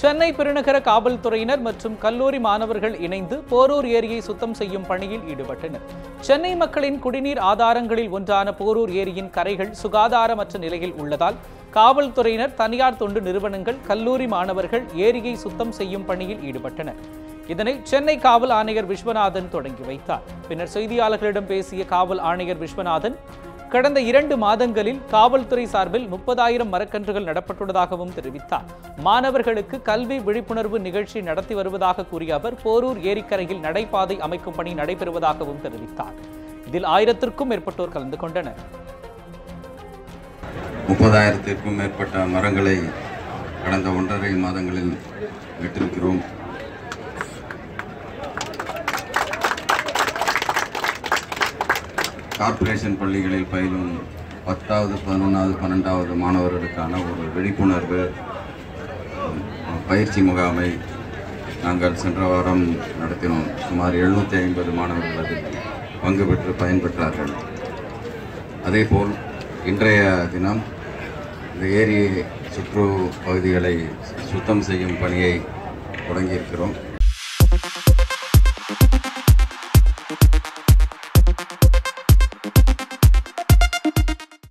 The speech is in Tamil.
சென்னை பெருநகர காவல்துறையினர் மற்றும் கல்லூரி மாணவர்கள் இணைந்து போரூர் ஏரியை சுத்தம் செய்யும் பணியில் ஈடுபட்டனர். சென்னை மக்களின் குடிநீர் ஆதாரங்களில் ஒன்றான போரூர் ஏரியின் கரைகள் சுகாதாரமற்ற நிலையில் உள்ளதால் காவல்துறையினர் தனியார் தொண்டு நிறுவனங்கள் கல்லூரி மாணவர்கள் ஏரியை சுத்தம் செய்யும் பணியில் ஈடுபட்டனர். இதனை சென்னை காவல் ஆணையர் விஸ்வநாதன் தொடங்கி வைத்தார். பின்னர் செய்தியாளர்களிடம் பேசிய காவல் ஆணையர் விஸ்வநாதன் கடந்த இரண்டு மாதங்களில் காவல்துறை சார்பில் முப்பதாயிரம் மரக்கன்றுகள் நடப்பட்டுள்ளதாகவும் தெரிவித்தார். மாணவர்களுக்கு கல்வி விழிப்புணர்வு நிகழ்ச்சி நடத்தி வருவதாக கூறிய அவர் போரூர் ஏரிக்கரையில் நடைபாதை அமைக்கும் பணி நடைபெறுவதாகவும் தெரிவித்தார். இதில் ஆயிரத்திற்கும் மேற்பட்டோர் கலந்து கொண்டனர். முப்பதாயிரத்திற்கும் மேற்பட்ட மரங்களை கடந்த ஒன்றரை மாதங்களில் நட்டிருக்கிறோம் கார்ப்பரேஷன் பள்ளிகளில் பயிலும் பத்தாவது பதினொன்றாவது பன்னெண்டாவது மாணவர்களுக்கான ஒரு விழிப்புணர்வு பயிற்சி முகாமை நாங்கள் சென்ற வாரம் நடத்தினோம். சுமார் எழுநூற்றி ஐம்பது மாணவர்கள் அதில் பங்கு பெற்று பயன்பெற்றார்கள். அதேபோல் இன்றைய தினம் இந்த ஏரி சுற்று பகுதிகளை சுத்தம் செய்யும் பணியை தொடங்கியிருக்கிறோம்.